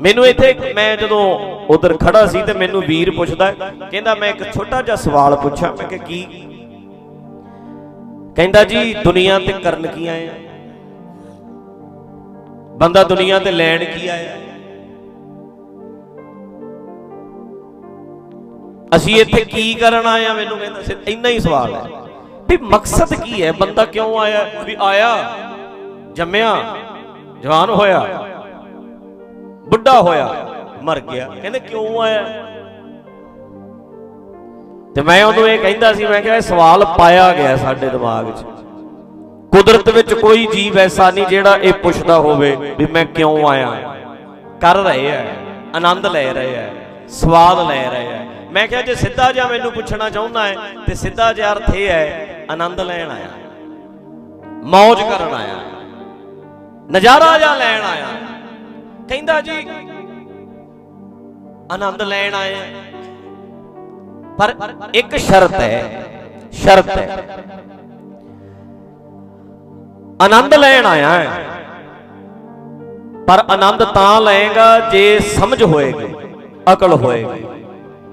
ਮੈਨੂੰ ਇੱਥੇ ਮੈਂ ਜਦੋਂ ਉਧਰ ਖੜਾ ਸੀ ਤੇ ਮੈਨੂੰ ਵੀਰ ਪੁੱਛਦਾ ਕਹਿੰਦਾ, ਮੈਂ ਇੱਕ ਛੋਟਾ ਜਿਹਾ ਸਵਾਲ ਪੁੱਛਾਂ। ਮੈਂ ਕਿ ਕੀ? ਕਹਿੰਦਾ ਜੀ, ਦੁਨੀਆ ਤੇ ਕਰਨ ਕੀ ਆਏ ਆ? ਬੰਦਾ ਦੁਨੀਆ ਤੇ ਲੈਣ ਕੀ ਆਇਆ? ਅਸੀਂ ਇੱਥੇ ਕੀ ਕਰਨ ਆਏ ਆ? ਮੈਨੂੰ ਕਹਿੰਦਾ, ਸਿਰ ਇੰਨਾ ਹੀ ਸਵਾਲ ਹੈ। ਵੀ ਮਕਸਦ ਕੀ ਹੈ? ਬੰਦਾ ਕਿਉਂ ਆਇਆ? ਵੀ ਆਇਆ, ਜੰਮਿਆ, ਜਵਾਨ ਹੋਇਆ। ਬੁੱਢਾ ਹੋਇਆ ਮਰ ਗਿਆ। ਕਹਿੰਦੇ ਕਿਉਂ ਆਇਆ? ਤੇ ਮੈਂ ਉਹਨੂੰ ਇਹ ਕਹਿੰਦਾ ਸੀ ਮੈਂ ਕਿਹਾ ਇਹ ਸਵਾਲ ਪਾਇਆ ਗਿਆ ਸਾਡੇ ਦਿਮਾਗ 'ਚ। ਕੁਦਰਤ ਵਿੱਚ ਕੋਈ ਜੀਵ ਐਸਾ ਨਹੀਂ ਜਿਹੜਾ ਇਹ ਪੁੱਛਦਾ ਹੋਵੇ ਵੀ ਮੈਂ ਕਿਉਂ ਆਇਆ। ਕਰ ਰਹੇ ਆ ਆਨੰਦ ਲੈ ਰਹੇ ਆ ਸਵਾਦ ਲੈ ਰਹੇ ਆ। ਮੈਂ ਕਿਹਾ ਜੇ ਸਿੱਧਾ ਜਿਹਾ ਮੈਨੂੰ ਪੁੱਛਣਾ ਚਾਹੁੰਦਾ ਹੈ ਤੇ ਸਿੱਧਾ ਜਿਹਾ ਅਰਥ ਇਹ ਹੈ ਆਨੰਦ ਲੈਣ ਆਇਆ। ਮौज ਕਰਨ ਆਇਆ। ਨਜ਼ਾਰਾ ਜਿਹਾ ਲੈਣ ਆਇਆ। ਕਹਿੰਦਾ ਜੀ, ਆਨੰਦ ਲੈਣ ਆਏ ਪਰ ਇੱਕ ਸ਼ਰਤ ਹੈ ਸ਼ਰਤ ਹੈ। ਆਨੰਦ ਲੈਣ ਆਇਆ ਹੈ। ਪਰ ਆਨੰਦ ਤਾਂ ਲਏਗਾ ਜੇ ਸਮਝ ਹੋਏਗੀ, ਅਕਲ ਹੋਏਗੀ।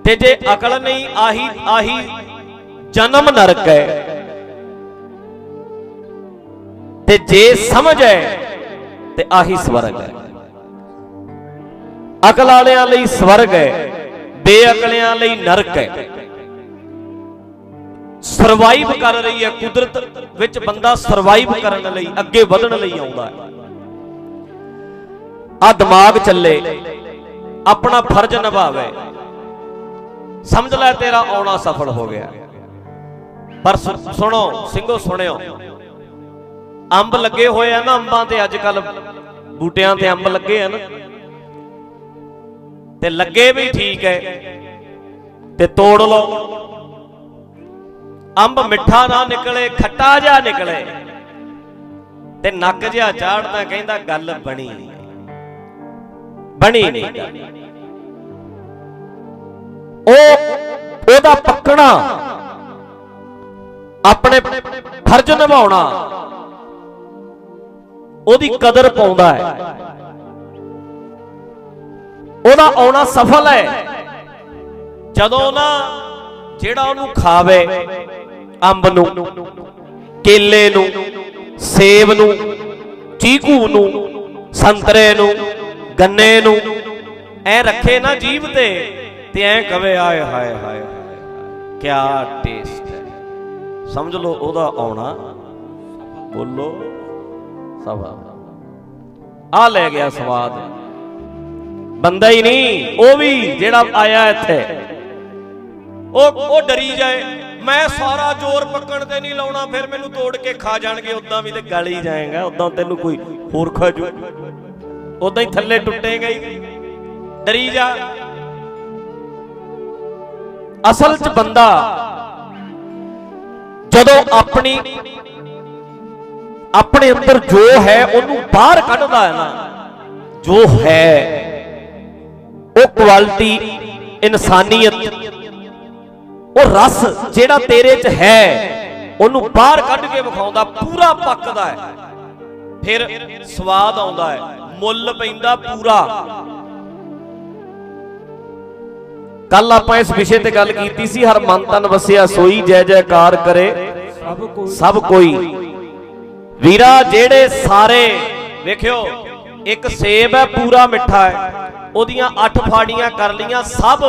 ਤੇ ਜੇ ਅਕਲ ਨਹੀਂ, ਆਹੀ ਆਹੀ ਜਨਮ ਨਰਕ ਹੈ। ਤੇ ਜੇ ਸਮਝ ਹੈ, ਤੇ ਆਹੀ ਸਵਰਗ ਹੈ। ਅਕਲ ਵਾਲਿਆਂ ਲਈ ਸਵਰਗ ਹੈ, ਬੇਅਕਲਿਆਂ ਲਈ ਨਰਕ ਹੈ। ਸਰਵਾਈਵ ਕਰ ਰਹੀ ਹੈ ਕੁਦਰਤ ਵਿੱਚ ਬੰਦਾ ਸਰਵਾਈਵ ਕਰਨ ਲਈ, ਅੱਗੇ ਵਧਣ ਲਈ ਆਉਂਦਾ ਹੈ। ਆ ਦਿਮਾਗ ਚੱਲੇ, ਆਪਣਾ ਫਰਜ਼ ਨਿਭਾਵੇ। ਸਮਝ ਲੈ ਤੇਰਾ ਆਉਣਾ ਸਫਲ ਹੋ ਗਿਆ। ਪਰ ਸੁਣੋ, ਸਿੰਘੋ ਸੁਣਿਓ। ਅੰਬ ਲੱਗੇ ਹੋਏ ਆ ਨਾ ਅੰਬਾਂ ਤੇ, ਅੱਜ ਕੱਲ ਬੂਟਿਆਂ ਤੇ ਅੰਬ ਲੱਗੇ ਆ ਨਾ। ਤੇ ਲੱਗੇ ਵੀ ਠੀਕ ਹੈ ਤੇ ਤੋੜ ਲਓ। ਅੰਬ ਮਿੱਠਾ ਨਾ ਨਿਕਲੇ, ਖੱਟਾ ਜਿਹਾ ਨਿਕਲੇ। ਤੇ ਨੱਕ ਜਿਹਾ ਚਾੜਦਾ ਕਹਿੰਦਾ ਗੱਲ ਬਣੀ ਨਹੀਂ ਬਣੀ ਨਹੀਂ ਉਹ ਉਹਦਾ ਪੱਕਣਾ। ਆਪਣੇ ਫਰਜ਼ ਨਿਭਾਉਣਾ। ਉਹਦੀ ਕਦਰ ਪਾਉਂਦਾ ਹੈ ਉਹਦਾ ਆਉਣਾ ਸਫਲ ਹੈ। ਜਦੋਂ ਨਾ ਜਿਹੜਾ ਉਹਨੂੰ ਖਾਵੇ, ਅੰਬ ਨੂੰ, ਕੇਲੇ ਨੂੰ, ਸੇਬ ਨੂੰ, ਚੀਕੂ ਨੂੰ, ਸੰਤਰੇ ਨੂੰ, ਗੰਨੇ ਨੂੰ, ਐ ਰੱਖੇ ਨਾ ਜੀਭ ਤੇ ਤੇ ਐ ਕਵੇ, ਆਏ ਹਾਏ ਹਾਏ ਕੀ ਟੇਸਟ ਹੈ। ਸਮਝ ਲਓ ਉਹਦਾ ਆਉਣਾ ਬੋਲੋ ਸਭਾ ਆ ਲੈ ਗਿਆ ਸਵਾਦ। ਬੰਦਾ ਹੀ ਨਹੀਂ, ਉਹ ਵੀ ਜਿਹੜਾ ਆਇਆ ਇੱਥੇ। ਉਹ ਉਹ ਡਰੀ ਜਾਏ। ਮੈਂ ਸਾਰਾ ਜ਼ੋਰ ਪੱਕਣ ਤੇ ਨਹੀਂ ਲਾਉਣਾ, ਫਿਰ ਮੈਨੂੰ ਤੋੜ ਕੇ ਖਾ ਜਾਣਗੇ ਉਦਾਂ ਵੀ ਤੇ ਗਲ ਹੀ ਜਾਏਗਾ ਉਦਾਂ ਤੈਨੂੰ ਕੋਈ ਹੋਰ ਖਾ ਜੂ। ਉਦਾਂ ਹੀ ਥੱਲੇ ਟੁੱਟੇਗਾ ਹੀ ਡਰੀ ਜਾ। ਅਸਲ 'ਚ ਬੰਦਾ ਜਦੋਂ ਆਪਣੀ, ਆਪਣੇ ਅੰਦਰ ਜੋ ਹੈ, ਉਹਨੂੰ ਬਾਹਰ ਕੱਢਦਾ ਹੈ ਨਾ, ਜੋ ਹੈ ਉਹ ਕੁਆਲਿਟੀ ਇਨਸਾਨੀਅਤ ਉਹ ਰਸ ਜਿਹੜਾ ਤੇਰੇ 'ਚ ਹੈ ਉਹਨੂੰ ਬਾਹਰ ਕੱਢ ਕੇ ਵਿਖਾਉਂਦਾ ਪੂਰਾ ਪੱਕਦਾ ਹੈ। ਫਿਰ ਸਵਾਦ ਆਉਂਦਾ ਹੈ ਮੁੱਲ ਪੈਂਦਾ ਪੂਰਾ। ਕੱਲ ਆਪਾਂ ਇਸ ਵਿਸ਼ੇ ਤੇ ਗੱਲ ਕੀਤੀ ਸੀ ਹਰ ਮਨ ਤਨ ਵਸਿਆ ਸੋਈ ਜੈ ਜੈਕਾਰ ਕਰੇ। ਸਭ ਕੋਈ। ਸਭ ਕੋਈ। ਵੀਰਾ ਜਿਹੜੇ ਸਾਰੇ ਵੇਖਿਓ ਇੱਕ ਸੇਬ ਹੈ ਪੂਰਾ ਮਿੱਠਾ ਹੈ। ਉਹਦੀਆਂ 8 ਫਾੜੀਆਂ ਕਰ ਲੀਆਂ ਸਭ।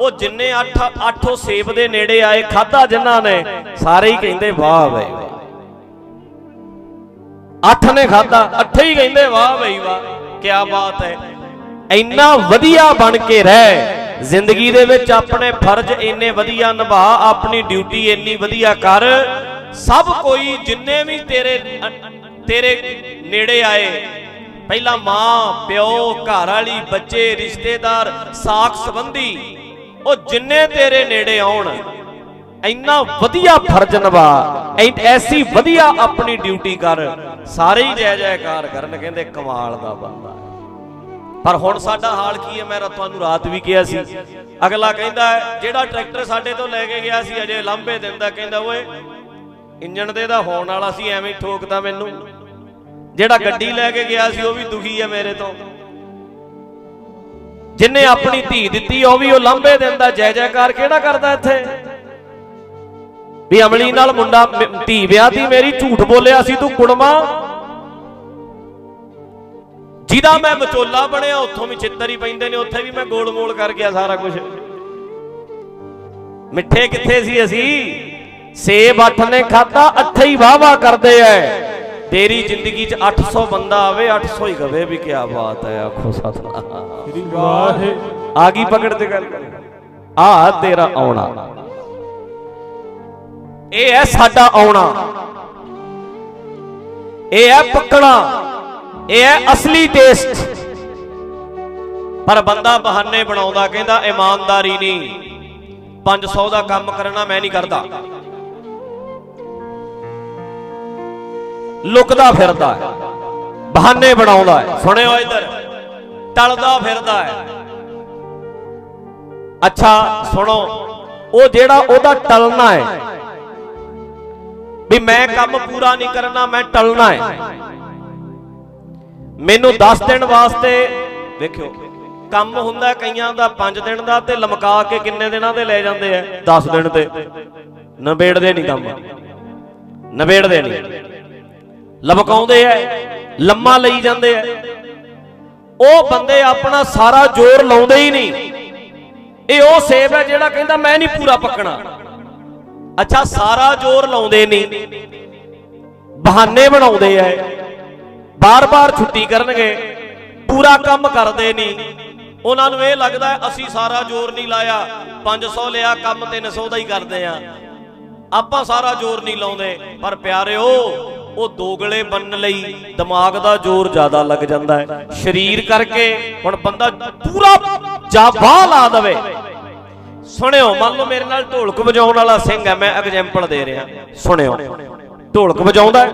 ਉਹ ਜਿੰਨੇ 8 8 ਸੇਬ ਦੇ ਨੇੜੇ ਆਏ ਖਾਦਾ ਜਿਨ੍ਹਾਂ ਨੇ, ਸਾਰੇ ਹੀ ਕਹਿੰਦੇ, ਵਾਹ ਬਈ ਵਾਹ। ਅੱਠ ਨੇ ਖਾਦਾ ਅੱਠੇ ਹੀ ਕਹਿੰਦੇ, ਵਾਹ ਬਈ ਵਾਹ। ਕੀ ਬਾਤ ਹੈ। ਇੰਨਾ ਵਧੀਆ ਬਣ ਕੇ ਰਹਿ। ਜ਼ਿੰਦਗੀ ਦੇ ਵਿੱਚ ਆਪਣੇ ਫਰਜ਼ ਇੰਨੇ ਵਧੀਆ ਨਿਭਾ, ਆਪਣੀ ਡਿਊਟੀ ਇੰਨੀ ਵਧੀਆ ਕਰ। ਸਭ ਕੋਈ ਜਿੰਨੇ ਵੀ ਤੇਰੇ ਤੇਰੇ ਨੇੜੇ ਆਏ ਪਹਿਲਾਂ ਮਾਂ, ਪਿਓ, ਘਰ ਵਾਲੀ, ਬੱਚੇ, ਰਿਸ਼ਤੇਦਾਰ, ਸਾਖ ਸੰਬੰਧੀ, ਉਹ ਜਿੰਨੇ ਤੇਰੇ ਨੇੜੇ ਆਉਣ, ਇੰਨਾ ਵਧੀਆ ਫਰਜ਼ ਨਿਭਾ ਐਸੀ ਵਧੀਆ ਆਪਣੀ ਡਿਊਟੀ ਕਰ, ਸਾਰੇ ਹੀ ਜੈ ਜੈਕਾਰ ਕਰਨ, ਕਹਿੰਦੇ ਕਮਾਲ ਦਾ ਬੰਦਾ। ਪਰ ਹੁਣ ਸਾਡਾ ਹਾਲ ਕੀ ਹੈ? ਮੈਂ ਰਾ- ਤੁਹਾਨੂੰ ਰਾਤ ਵੀ ਕਿਹਾ ਸੀ। ਅਗਲਾ ਕਹਿੰਦਾ, ਜਿਹੜਾ ਟਰੈਕਟਰ ਸਾਡੇ ਤੋਂ ਲੈ ਕੇ ਗਿਆ ਸੀ, ਅਜੇ ਲਾਂਭੇ ਦਿੰਦਾ, ਕਹਿੰਦਾ, ਓਏ, ਇੰਜਣ ਦੇ ਦਾ ਹੋਣ ਵਾਲਾ ਸੀ, ਐਵੇਂ ਠੋਕਦਾ ਮੈਨੂੰ। ਜਿਹੜਾ ਗੱਡੀ ਲੈ ਕੇ ਗਿਆ ਸੀ, ਉਹ ਵੀ ਦੁਖੀ ਹੈ ਮੇਰੇ ਤੋਂ। ਜਿਨੇ ਆਪਣੀ ਧੀ ਦਿੱਤੀ, ਉਹ ਵੀ ਉਹ ਲਾਂਬੇ ਦਿੰਦਾ ਜੈ ਜੈਕਾਰ ਕਿਹੜਾ ਕਰਦਾ ਇੱਥੇ? ਵੀ ਅਮਲੀ ਨਾਲ ਮੁੰਡਾ ਮ- ਧੀ ਵਿਆਹਤੀ ਮੇਰੀ ਝੂਠ ਬੋਲਿਆ ਸੀ, ਤੂੰ ਕੁੜਮਾ। ਜਿਹਦਾ ਮੈਂ ਵਿਚੋਲਾ ਬਣਿਆ, ਉੱਥੋਂ ਵੀ ਚਿੱਤਰ ਹੀ ਪੈਂਦੇ ਨੇ, ਉੱਥੇ ਵੀ ਮੈਂ ਗੋਲ ਮੋਲ ਕਰ ਗਿਆ ਸਾਰਾ ਕੁਝ ਮਿੱਠੇ ਕਿੱਥੇ ਸੀ ਅਸੀਂ? ਸੇਬ ਅੱਠ ਨੇ ਖਾਦਾ ਅੱਠੇ ਹੀ ਵਾਹ ਵਾਹ ਕਰਦੇ ਐ। ਤੇਰੀ ਜ਼ਿੰਦਗੀ 'ਚ 800 ਬੰਦਾ ਆਵੇ 800 ਹੀ ਗਵੇ ਵੀ ਕੀ ਬਾਤ ਹੈ ਆਖੋ ਸਤਨਾਮ। ਸ੍ਰੀ ਵਾਹਿ ਆ ਗਈ ਪਕੜ ਤੇ ਗੱਲ ਆ ਤੇਰਾ ਆਉਣਾ। ਇਹ ਹੈ ਸਾਡਾ ਆਉਣਾ। ਇਹ ਹੈ ਪੱਕਣਾ। ਇਹ ਹੈ ਅਸਲੀ ਟੇਸਟ ਪਰ ਬੰਦਾ ਬਹਾਨੇ ਬਣਾਉਂਦਾ ਕਹਿੰਦਾ ਇਮਾਨਦਾਰੀ ਨਹੀਂ। 500 ਦਾ ਕੰਮ ਕਰਨਾ ਮੈਂ ਨਹੀਂ ਕਰਦਾ। ਲੁਕਦਾ ਫਿਰਦਾ ਹੈ। ਬਹਾਨੇ ਬਣਾਉਂਦਾ ਹੈ। ਸੁਣਿਓ ਇੱਧਰ। ਟਲਦਾ ਫਿਰਦਾ ਹੈ। ਅੱਛਾ, ਸੁਣੋ। ਉਹ ਜਿਹੜਾ ਉਹਦਾ ਟਲਣਾ ਹੈ। ਵੀ ਮੈਂ ਕੰਮ ਪੂਰਾ ਨਹੀਂ ਕਰਨਾ, ਮੈਂ ਟਲਣਾ ਹੈ। ਮੈਨੂੰ 10 ਦਿਨ ਵਾਸਤੇ, ਵੇਖਿਓ, ਕੰਮ ਹੁੰਦਾ ਕਈਆਂ ਦਾ 5 ਦਿਨ ਦਾ ਤੇ ਲਮਕਾ ਕੇ ਕਿੰਨੇ ਦਿਨਾਂ ਦੇ ਲੈ ਜਾਂਦੇ ਆ? 10 ਦਿਨ ਤੇ। ਨਵੇੜਦੇ ਨਹੀਂ ਕੰਮ। ਨਵੇੜਦੇ ਨਹੀਂ। ਲਮਕਾਉਂਦੇ ਐ, ਲੰਮਾ ਲਈ ਜਾਂਦੇ ਐ। ਉਹ ਬੰਦੇ ਆਪਣਾ ਸਾਰਾ ਜ਼ੋਰ ਲਾਉਂਦੇ ਹੀ ਨਹੀਂ। ਇਹ ਉਹ ਸੇਬ ਹੈ ਜਿਹੜਾ ਕਹਿੰਦਾ ਮੈਂ ਨਹੀਂ ਪੂਰਾ ਪੱਕਣਾ। ਅੱਛਾ, ਸਾਰਾ ਜ਼ੋਰ ਲਾਉਂਦੇ ਨਹੀਂ। ਬਹਾਨੇ ਬਣਾਉਂਦੇ ਐ। ਬਾਰ-ਬਾਰ ਛੁੱਟੀ ਕਰਨਗੇ। ਪੂਰਾ ਕੰਮ ਕਰਦੇ ਨਹੀਂ। ਉਹਨਾਂ ਨੂੰ ਇਹ ਲੱਗਦਾ ਅਸੀਂ ਸਾਰਾ ਜ਼ੋਰ ਨਹੀਂ ਲਾਇਆ। 500 ਲਿਆ, ਕੰਮ 300 ਦਾ ਹੀ ਕਰਦੇ ਆ। ਆਪਾਂ ਸਾਰਾ ਜ਼ੋਰ ਨਹੀਂ ਲਾਉਂਦੇ। ਪਰ ਪਿਆਰਿਓ ਉਹ ਦੋਗਲੇ ਬਣਨ ਲਈ ਦਿਮਾਗ ਦਾ ਜ਼ੋਰ ਜ਼ਿਆਦਾ ਲੱਗ ਜਾਂਦਾ ਹੈ। ਸਰੀਰ ਕਰਕੇ ਹੁਣ ਬੰਦਾ ਪੂਰਾ ਜਾਬਾ ਲਾ ਦਵੇ। ਸੁਣਿਓ, ਮੰਨ ਲਓ ਮੇਰੇ ਨਾਲ ਢੋਲਕ ਵਜਾਉਣ ਵਾਲਾ ਸਿੰਘ ਹੈ, ਮੈਂ ਐਗਜ਼ਾਮਪਲ ਦੇ ਰਿਹਾ। ਸੁਣਿਓ, ਢੋਲਕ ਵਜਾਉਂਦਾ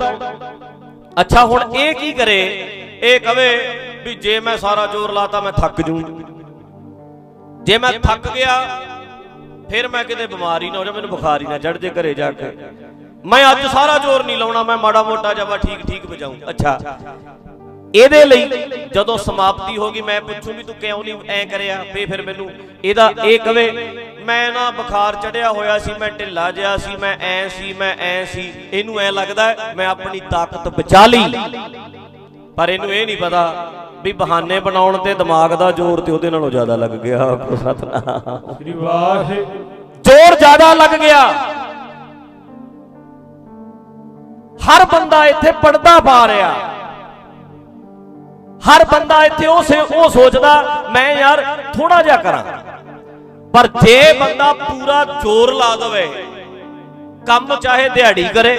ਅੱਛਾ, ਹੁਣ ਇਹ ਕੀ ਕਰੇ? ਇਹ ਕਵੇ ਵੀ ਜੇ ਮੈਂ ਸਾਰਾ ਜ਼ੋਰ ਲਾਤਾ, ਮੈਂ ਥੱਕ ਜੂ। ਜੇ ਮੈਂ ਥੱਕ ਗਿਆ, ਫਿਰ ਮੈਂ ਕਿਤੇ ਬਿਮਾਰੀ ਨਾ ਹੋ ਜਾ ਮੈਨੂੰ ਬੁਖਾਰ ਹੀ ਨਾ ਚੜ ਜੇ ਘਰੇ ਜਾ ਕੇ। ਮੈਂ ਅੱਜ ਸਾਰਾ ਜ਼ੋਰ ਨਹੀਂ ਲਾਉਣਾ ਮੈਂ ਮਾੜਾ ਮੋਟਾ ਜਾਵਾ ਠੀਕ ਠੀਕ ਵਜਾਉਂ ਅੱਛਾ। ਇਹਦੇ ਲਈ ਜਦੋਂ ਸਮਾਪਤੀ ਹੋ ਗਈ ਮੈਂ ਪੁੱਛੂ ਵੀ ਤੂੰ ਕਿਉਂ ਨਹੀਂ ਐ ਕਰਿਆ? ਫੇ ਫਿਰ ਮੈਨੂੰ ਇਹਦਾ ਇਹ ਕਵੇ ਮੈਂ ਨਾ ਬੁਖਾਰ ਚੜਿਆ ਹੋਇਆ ਸੀ ਮੈਂ ਢਿੱਲਾ ਜਿਹਾ ਸੀ ਮੈਂ ਐ ਸੀ ਮੈਂ ਐ ਸੀ। ਇਹਨੂੰ ਐ ਲੱਗਦਾ ਮੈਂ ਆਪਣੀ ਤਾਕਤ ਬਚਾ ਲਈ। ਪਰ ਇਹਨੂੰ ਇਹ ਨਹੀਂ ਪਤਾ ਵੀ ਬਹਾਨੇ ਬਣਾਉਣ ਤੇ ਦਿਮਾਗ ਦਾ ਜ਼ੋਰ ਤੇ ਉਹਦੇ ਨਾਲੋਂ ਜ਼ਿਆਦਾ ਲੱਗ ਗਿਆ। ਸਤਨਾਮ। ਸ੍ਰੀ ਵਾਹਿ ਜ਼ੋਰ ਜ਼ਿਆਦਾ ਲੱਗ ਗਿਆ। ਹਰ ਬੰਦਾ ਇੱਥੇ ਪੜਦਾ ਪਾ ਰਿਹਾ। ਹਰ ਬੰਦਾ ਇੱਥੇ ਉਹ ਉਹ ਸੋਚਦਾ, ਮੈਂ ਯਾਰ ਥੋੜਾ ਜਿਹਾ ਕਰਾਂ। ਪਰ ਜੇ ਬੰਦਾ ਪੂਰਾ ਜ਼ੋਰ ਲਾ ਦਵੇ, ਕੰਮ ਚਾਹੇ ਦਿਹਾੜੀ ਕਰੇ,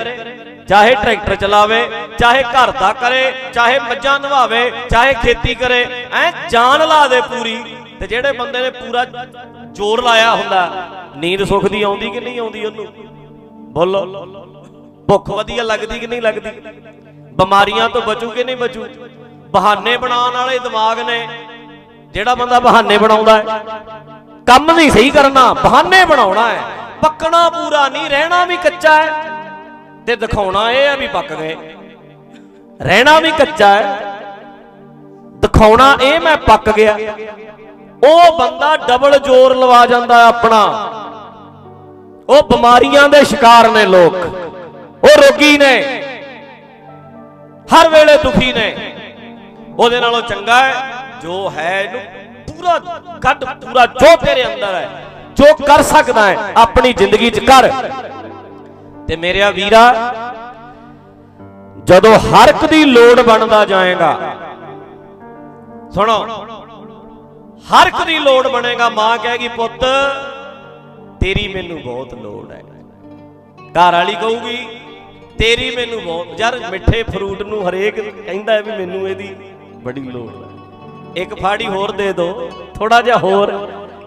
ਚਾਹੇ ਟਰੈਕਟਰ ਚਲਾਵੇ, ਚਾਹੇ ਘਰ ਦਾ ਕਰੇ, ਚਾਹੇ ਮੱਝਾਂ ਨਵਾਵੇ, ਚਾਹੇ ਖੇਤੀ ਕਰੇ, ਐ ਜਾਨ ਲਾ ਦੇ ਪੂਰੀ, ਤੇ ਜਿਹੜੇ ਬੰਦੇ ਨੇ ਪੂਰਾ ਜ਼ੋਰ ਲਾਇਆ ਹੁੰਦਾ, ਨੀਂਦ ਸੁੱਖ ਦੀ ਆਉਂਦੀ ਕਿ ਨਹੀਂ ਆਉਂਦੀ ਉਹਨੂੰ? ਬੋਲੋ। ਭੁੱਖ ਵਧੀਆ ਲੱਗਦੀ ਕਿ ਨਹੀਂ ਲੱਗਦੀ? ਬਿਮਾਰੀਆਂ ਤੋਂ ਬਚੂ ਕਿ ਨਹੀਂ ਬਚੂ? ਬਹਾਨੇ ਬਣਾਉਣ ਵਾਲੇ ਦਿਮਾਗ ਨੇ। ਜਿਹੜਾ ਬੰਦਾ ਬਹਾਨੇ ਬਣਾਉਂਦਾ ਹੈ, ਕੰਮ ਨਹੀਂ ਸਹੀ ਕਰਨਾ, ਬਹਾਨੇ ਬਣਾਉਣਾ ਹੈ। ਪੱਕਣਾ ਪੂਰਾ ਨਹੀਂ, ਰਹਿਣਾ ਵੀ ਕੱਚਾ ਹੈ। ਤੇ ਦਿਖਾਉਣਾ ਇਹ ਹੈ ਵੀ ਪੱਕ ਗਏ। ਰਹਿਣਾ ਵੀ ਕੱਚਾ ਹੈ। ਦਿਖਾਉਣਾ ਇਹ ਮੈਂ ਪੱਕ ਗਿਆ। ਉਹ ਬੰਦਾ ਡਬਲ ਜ਼ੋਰ ਲਵਾ ਜਾਂਦਾ ਆਪਣਾ। ਉਹ ਬਿਮਾਰੀਆਂ ਦੇ ਸ਼ਿਕਾਰ ਨੇ ਲੋਕ। ਉਹ ਰੋਗੀ ਨੇ। ਹਰ ਵੇਲੇ ਦੁਖੀ ਨੇ। ਉਹਦੇ ਨਾਲੋਂ ਚੰਗਾ ਹੈ, ਜੋ ਹੈ ਇਹਨੂੰ ਪੂਰਾ ਕੱਢ, ਪੂਰਾ ਜੋ ਤੇਰੇ ਅੰਦਰ ਹੈ, ਜੋ ਕਰ ਸਕਦਾ ਹੈ, ਆਪਣੀ ਜ਼ਿੰਦਗੀ 'ਚ ਕਰ। ਤੇ ਮੇਰਿਆ ਵੀਰਾ, ਜਦੋਂ ਹਰ ਇੱਕ ਦੀ ਲੋੜ ਬਣਦਾ ਜਾਏਗਾ, ਸੁਣੋ, ਹਰ ਇੱਕ ਦੀ ਲੋੜ ਬਣੇਗਾ, ਮਾਂ ਕਹੇਗੀ, ਪੁੱਤ, ਤੇਰੀ ਮੈਨੂੰ ਬਹੁਤ ਲੋੜ ਹੈ। ਘਰ ਵਾਲੀ ਕਹੂਗੀ ਤੇਰੀ ਮੈਨੂੰ ਬਹੁਤ ਯਾਰ ਮਿੱਠੇ ਫਰੂਟ ਨੂੰ ਹਰੇਕ ਕਹਿੰਦਾ ਵੀ ਮੈਨੂੰ ਇਹਦੀ ਬੜੀ ਲੋੜ ਹੈ ਇੱਕ ਫਾੜੀ ਹੋਰ ਦੇ ਦਿਓ ਥੋੜਾ ਜਿਹਾ ਹੋਰ।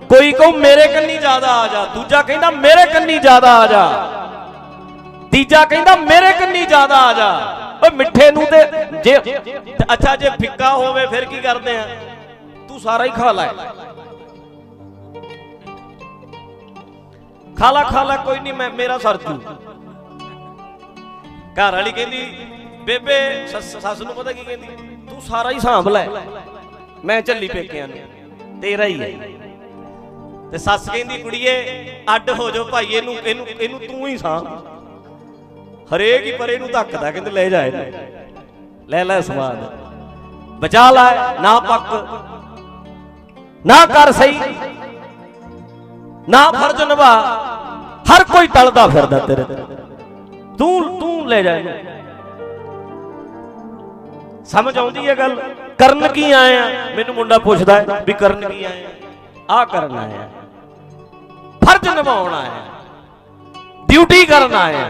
ਕੋਈ ਕਹੂ, ਮੇਰੇ ਕੰਨੀ ਜ਼ਿਆਦਾ ਆ ਜਾ। ਦੂਜਾ ਕਹਿੰਦਾ, ਮੇਰੇ ਕੰਨੀ ਜ਼ਿਆਦਾ ਆ ਜਾ। ਤੀਜਾ ਕਹਿੰਦਾ, ਮੇਰੇ ਕੰਨੀ ਜ਼ਿਆਦਾ ਆ ਜਾ। ਓਏ, ਮਿੱਠੇ ਨੂੰ ਤੇ ਜੇ ਅੱਛਾ, ਜੇ ਫਿੱਕਾ ਹੋਵੇ, ਫਿਰ ਕੀ ਕਰਦੇ ਆ? ਤੂੰ ਸਾਰਾ ਹੀ ਖਾ ਲੈ। ਖਾ ਲਾ ਖਾ ਲਾ, ਕੋਈ ਨਹੀਂ, ਮੈਂ ਮੇਰਾ ਸਰਜੂ ਘਰ ਵਾਲੀ ਕਹਿੰਦੀ, ਬੇਬੇ, ਸੱਸ ਨੂੰ ਪਤਾ ਕੀ ਕਹਿੰਦੀ? ਤੂੰ ਸਾਰਾ ਹੀ ਸਾਂਭ ਲੈ। ਮੈਂ ਚੱਲੀ ਪੇਕਿਆਂ ਨੂੰ। ਤੇਰਾ ਹੀ ਹੈ। ਤੇ ਸੱਸ ਕਹਿੰਦੀ, ਕੁੜੀਏ, ਅੱਡ ਹੋ ਜਾ ਭਾਈ, ਇਹਨੂੰ ਇਹਨੂੰ ਇਹਨੂੰ ਤੂੰ ਹੀ ਸਾਂ ਹਰੇਕ ਹੀ ਪਰੇ ਨੂੰ ਧੱਕਦਾ, ਕਹਿੰਦੇ, ਲੈ ਜਾ ਲੈ ਲੈ ਸਵਾਦ। ਬਚਾ ਲੈ, ਨਾ ਪੱਕ। ਨਾ ਕਰ ਸਹੀ। ਨਾ ਫਰਜ਼ ਨਿਭਾ। ਹਰ ਕੋਈ ਟਲਦਾ ਫਿਰਦਾ ਤੇਰੇ ਤੇ। ਤੂੰ ਤੂੰ ਲੈ ਜਾ ਇਹਨੂੰ। ਸਮਝ ਆਉਂਦੀ ਹੈ ਗੱਲ? ਕਰਨ ਕੀ ਆਇਆ ਮੈਨੂੰ ਮੁੰਡਾ ਪੁੱਛਦਾ ਹੈ ਵੀ ਕਰਨ ਕੀ ਆਇਆ ਆ? ਕਰਨ ਆਇਆ ਫਰਜ਼ ਨਿਭਾਉਣ ਆਇਆ ਡਿਊਟੀ ਕਰਨ ਆਇਆ